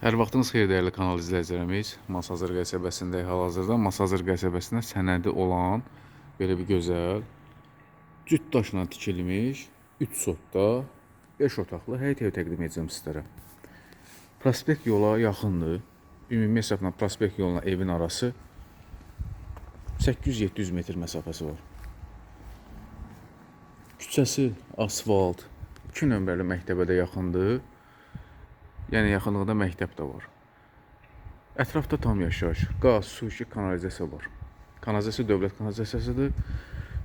Hər vaxtınız xeyir dəyərli kanal izləyicilərimiz. Masazır qəsəbəsində hal-hazırda Masazır qəsəbəsində sənədi olan belə bir gözəl cüt daşla tikilmiş 3 sotda 5 otaqlı həyət ev təqdim edəcəm sizlərə. Prospekt yola yaxındır. Ümumi hesabla prospekt yoluna evin arası 800-700 metr məsafəsi var. Küçəsi asfalt, 2 nömrəli məktəbə də yaxındır. Yəni yaxınlıqda məktəb də var. Ətrafda tam yaşayış, qaz, su, işıq, kanalizasiya var. Kanalizasiya dövlət kanalizasiyasıdır.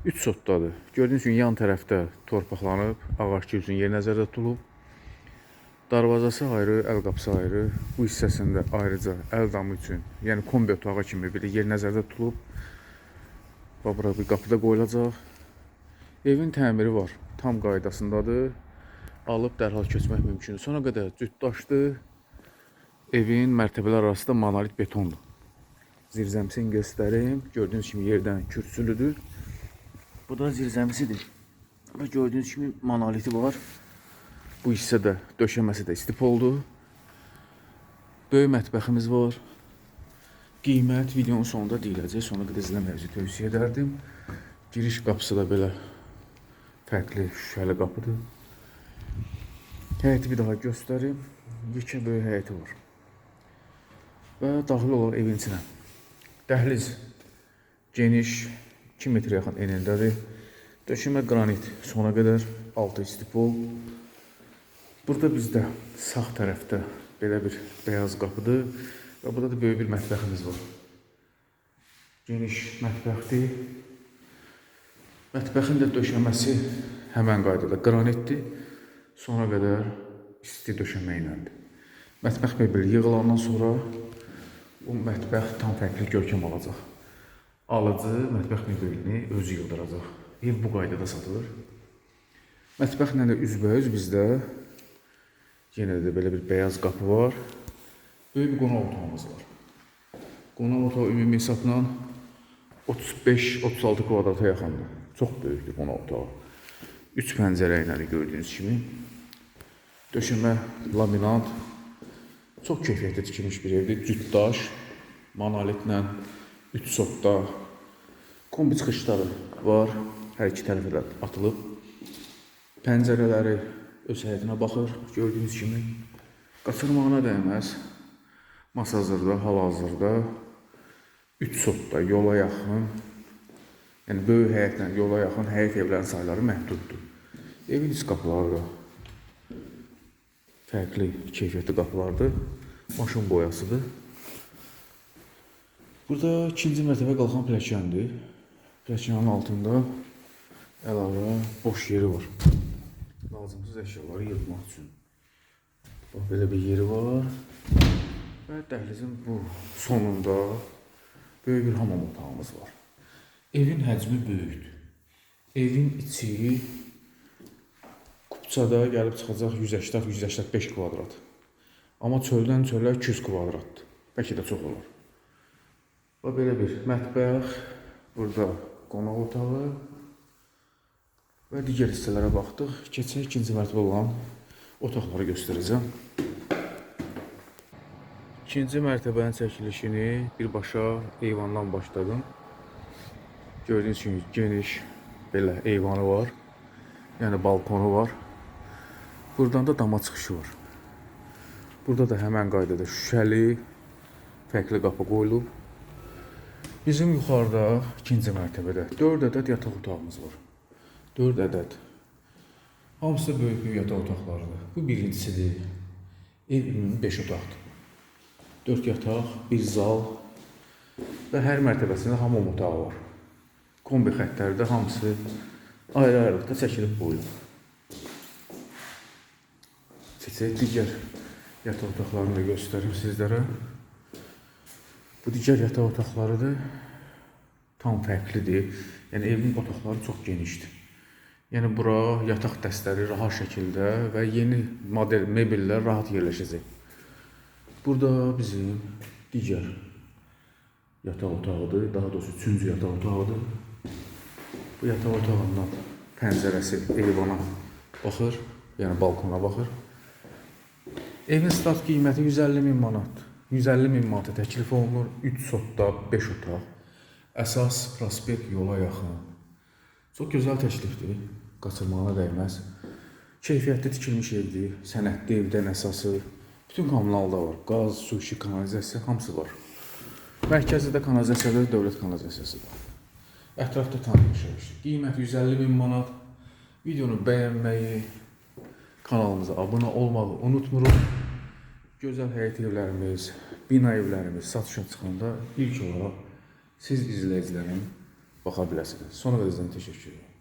3 sotdadır. Gördüyünüz kimi yan tərəfdə torpaqlanıb, ağac üçün yer nəzərdə tutulub. Darvazası ayrı, əl qapısı ayrı. Bu hissəsində ayrıca əl damı üçün, yəni kombi otağı kimi bir yer nəzərdə tutulub. Bax bura bir qapı da qoyulacaq. Evin təmiri var. Tam qaydasındadır. Alıb dərhal köçmək mümkündür. Sona qədər cütdaşdır. Evin mərtəbələr arası da monolit betondur. Zirzəmisini göstərim. Gördüyünüz kimi yerdən kürsülüdür. Bu da zirzəmisidir. Və gördüyünüz kimi monoliti var. Bu hissədə döşəməsi də istif oldu. Böyük mətbəximiz var. Qiymət videonun sonunda deyiləcək. Sona qədər izləməyizi tövsiyə edərdim. Giriş qapısı da belə fərqli şüşəli qapıdır. Həyəti bir daha göstərim. Yekə böyük həyəti var. Və daxil olaq evin içinə. Dəhliz geniş 2 metr yaxın enindədir. Döşəmə qranit sona qədər altı istipol. Burada bizdə sağ tərəfdə belə bir beyaz qapıdır və burada da böyük bir mətbəximiz var. Geniş mətbəxdir. Mətbəxin də döşəməsi həmən qaydada qranitdir. Sona qədər isti döşəmə iləndir. Mətbəx mebeli yığılandan sonra bu mətbəx tam fərqli görkəm alacaq. Alıcı mətbəx mebelini özü yığdıracaq. Ev bu qaydada satılır. Mətbəxlə də üzbəüz bizdə yenə də belə bir beyaz qapı var. Böyük bir qonaq otağımız var. Qonaq otağı ümumi hesabla 35-36 kvadrata yaxındır. Çox böyükdür qonaq otağı. 3 pəncərə ilə gördüyünüz kimi. Döşəmə, laminat. Çox keyfiyyətli tikilmiş bir evdir. Cütdaş, monolitlə 3 sotda kombi çıxışları var. Hər iki tərəfə də atılıb. Pəncərələri öz həyətinə baxır. Gördüyünüz kimi qaçırmağına dəyməz. Masazırda, hal-hazırda 3 sotda yola yaxın, yəni böyük həyətlə yola yaxın həyət evlərin sayları məhduddur. Evin iç qapıları da fərqli keyfiyyətli qapılardır. Maşın boyasıdır. Burada ikinci mərtəbə qalxan pilləkəndir. Pilləkənin altında əlavə boş yeri var. Lazımsız əşyaları yığmaq üçün. Bax belə bir yeri var. Və dəhlizin bu sonunda böyük bir hamam otağımız var. Evin həcmi böyükdür. Evin içi kupçada gəlib çıxacaq 180-185 kvadrat. Amma çöldən çölə 200 kvadratdır. Bəlkə də çox olar. Və belə bir mətbəx, burada qonaq otağı və digər hissələrə baxdıq. Keçək ikinci mərtəbə olan otaqları göstərəcəm. İkinci mərtəbənin çəkilişini birbaşa eyvandan başladım. Gördüyünüz kimi geniş belə eyvanı var. Yəni balkonu var. Buradan da dama çıxışı var. Burada da həmən qaydada şüşəli fərqli qapı qoyulub. Bizim yuxarıda ikinci mərtəbədə 4 ədəd yataq otağımız var. 4 ədəd. Hamısı böyük böyük yataq otaqlarıdır. Bu birincisidir. Ev ümumi 5 otaqdır. 4 yataq, bir zal və hər mərtəbəsində hamam otağı var. Kombi xəttləri də hamısı ayrı-ayrılıqda çəkilib qoyulub. Keçək digər yataq otaqlarını da göstərim sizlərə. Bu digər yataq otaqlarıdır. Tam fərqlidir. Yəni evin otaqları çox genişdir. Yəni bura yataq dəstləri rahat şəkildə və yeni model mebellər rahat yerləşəcək. Burada bizim digər yataq otağıdır. Daha doğrusu üçüncü yataq otağıdır. Bu yataq otağından pəncərəsi eyvana baxır, yəni balkona baxır. Evin start qiyməti 150 min manat. 150 min manata təklif olunur. 3 sotda 5 otaq. Əsas prospekt yola yaxın. Çox gözəl təklifdir. Qaçırmağına dəyməz. Keyfiyyətli tikilmiş evdir. Sənədli evdən əsası. Bütün kommunalda var. Qaz, su, işıq, kanalizasiya hamısı var. Mərkəzdə kanalizasiyadır, dövlət kanalizasiyasıdır. Ətrafda tanışırıq. Qiyməti 150 min manat. Videonu bəyənməyi, kanalımıza abunə olmağı unutmuruq. Gözəl həyət evlərimiz, bina evlərimiz satışa çıxanda ilk olaraq siz izləyicilərin baxa biləsiniz. Sonra da sizdən təşəkkür edirəm.